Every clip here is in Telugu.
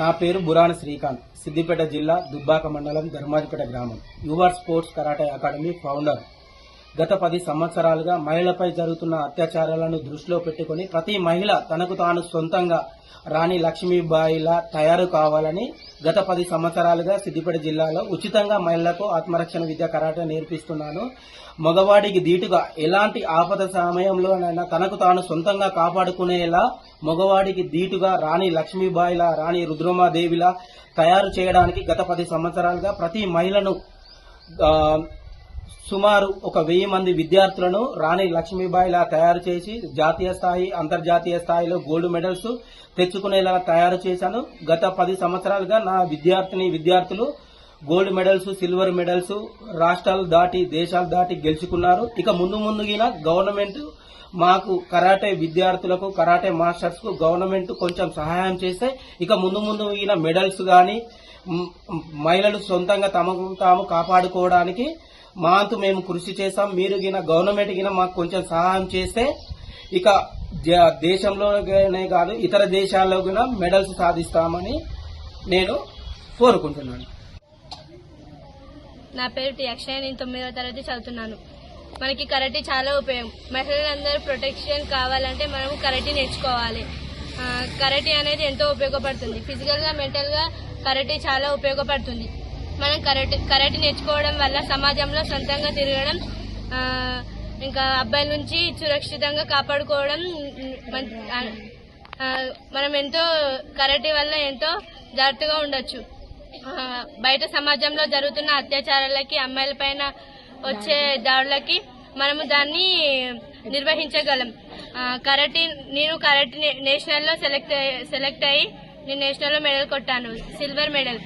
నా పేరు బురాన శ్రీకాంత్ సిద్దిపేట జిల్లా దుబ్బాక మండలం ధర్మాజిపేట గ్రామం. Your sports karate academy founder. గత పది సంవత్సరాలుగా మహిళలపై జరుగుతున్న అత్యాచారాలను దృష్టిలో పెట్టుకుని ప్రతి మహిళ తనకు తాను సొంతంగా రాణి లక్ష్మీబాయిలా తయారు కావాలని గత పది సంవత్సరాలుగా సిద్దిపేట జిల్లాలో ఉచితంగా మహిళలకు ఆత్మరక్షణ విద్య కరాటే నేర్పిస్తున్నాను. మగవాడికి ధీటుగా ఎలాంటి ఆపద సమయంలోనైనా తనకు తాను సొంతంగా కాపాడుకునేలా మగవాడికి ధీటుగా రాణి లక్ష్మీబాయిలా రాణి రుద్రమాదేవిలా తయారు చేయడానికి గత పది సంవత్సరాలుగా ప్రతి మహిళను సుమారు ఒక వెయ్యి మంది విద్యార్థులను రాణి లక్ష్మీబాయిలా తయారు చేసి జాతీయ స్థాయి అంతర్జాతీయ స్థాయిలో గోల్డ్ మెడల్స్ తెచ్చుకునేలా తయారు చేశాను. గత పది సంవత్సరాలుగా నా విద్యార్థిని విద్యార్థులు గోల్డ్ మెడల్స్ సిల్వర్ మెడల్స్ రాష్ట్రాలు దాటి దేశాలు దాటి గెలుచుకున్నారు. ఇక ముందు ముందుగిన గవర్నమెంట్ మాకు కరాటే విద్యార్థులకు కరాటే మాస్టర్స్కు గవర్నమెంట్ కొంచెం సహాయం చేస్తే ఇక ముందు ముందు మెడల్స్ గాని మహిళలు సొంతంగా తమకు తాము కాపాడుకోవడానికి మా అంతు మేము కృషి చేస్తాం మీరు గిన గవర్నమెంట్ గిన మాకు కొంచెం సహాయం చేస్తే ఇక దేశంలోనే కాదు ఇతర దేశాల్లో కూడా మెడల్స్ సాధిస్తామని నేను కోరుకుంటున్నాను. నా పేరు టి అక్షయ్ నేను తొమ్మిదవ తరగతి చదువుతున్నాను. మనకి కరాటే చాలా ఉపయోగం. మహిళలందరూ ప్రొటెక్షన్ కావాలంటే మనం కరాటే నేర్చుకోవాలి. ఆ, కరాటే అనేది ఎంతో ఉపయోగపడుతుంది. ఫిజికల్గా మెంటల్గా కరాటే చాలా ఉపయోగపడుతుంది. మనం కరటి కరటి నేర్చుకోవడం వల్ల సమాజంలో సొంతంగా తిరగడం ఇంకా అబ్బాయిల నుంచి సురక్షితంగా కాపాడుకోవడం మనం ఎంతో కరాటే వల్ల ఎంతో జాగ్రత్తగా ఉండొచ్చు. బయట సమాజంలో జరుగుతున్న అత్యాచారాలకి అమ్మాయిల పైన వచ్చే దాడులకి మనము దాన్ని నిర్వహించగలం. కరటి కరాటే నేను కరాటే నేషనల్లో సెలెక్ట్ సెలెక్ట్ అయ్యి నేను నేషనల్లో మెడల్ కొట్టాను సిల్వర్ మెడల్.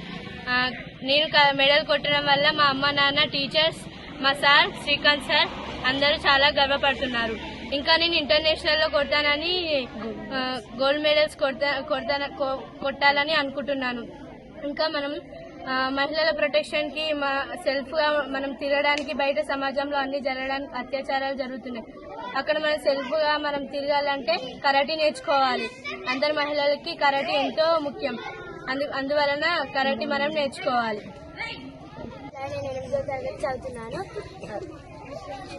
నేను క- మెడల్ కొట్టడం వల్ల మా అమ్మ నాన్న టీచర్స్ మా సార్ శ్రీకాంత్ సార్ అందరూ చాలా గర్వపడుతున్నారు. ఇంకా నేను ఇంటర్నేషనల్లో కొడతానని గోల్డ్ మెడల్స్ కొడతా కొడతాన కొట్టాలని అనుకుంటున్నాను. ఇంకా మనం మహిళల ప్రొటెక్షన్కి మా సెల్ఫ్గా మనం తిరగడానికి బయట సమాజంలో అన్ని జరగడానికి అత్యాచారాలు జరుగుతున్నాయి. అక్కడ మనం సెల్ఫ్గా మనం తిరగాలంటే కరాటీ నేర్చుకోవాలి. అందరు మహిళలకి కరాటీ ఎంతో ముఖ్యం. అందు అందువలన కరాటే మనం నేర్చుకోవాలి. నేను ఎనిమిదో తరగతి చదువుతున్నాను.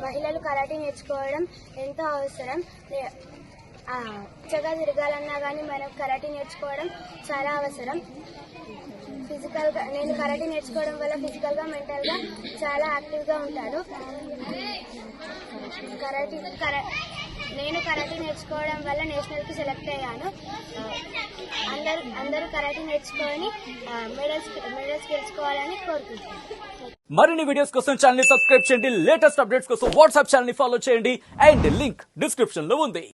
మహిళలు కరాటే నేర్చుకోవడం ఎంతో అవసరం. చక్కగా తిరగాలన్నా కానీ మనం కరాటే నేర్చుకోవడం చాలా అవసరం. ఫిజికల్గా నేను కరాటే నేర్చుకోవడం వల్ల ఫిజికల్గా మెంటల్గా చాలా యాక్టివ్గా ఉంటాను. కరాటే కరా నేను కరాటే నేర్చుకోవడం వల్ల నేషనల్కి సెలెక్ట్ అయ్యాను. అందరూ కరాటే నేర్చుకొని మెడల్స్ మెడల్స్ గెలుచుకోవాలని కోరుకుంటున్నాను. మరిన్ని వీడియోస్ కోసం ఛానల్ని సబ్స్క్రైబ్ చేయండి. లేటెస్ట్ అప్డేట్స్ కోసం వాట్సాప్ ఛానల్ని ఫాలో చేయండి. అండ్ లింక్ డిస్క్రిప్షన్లో ఉంది.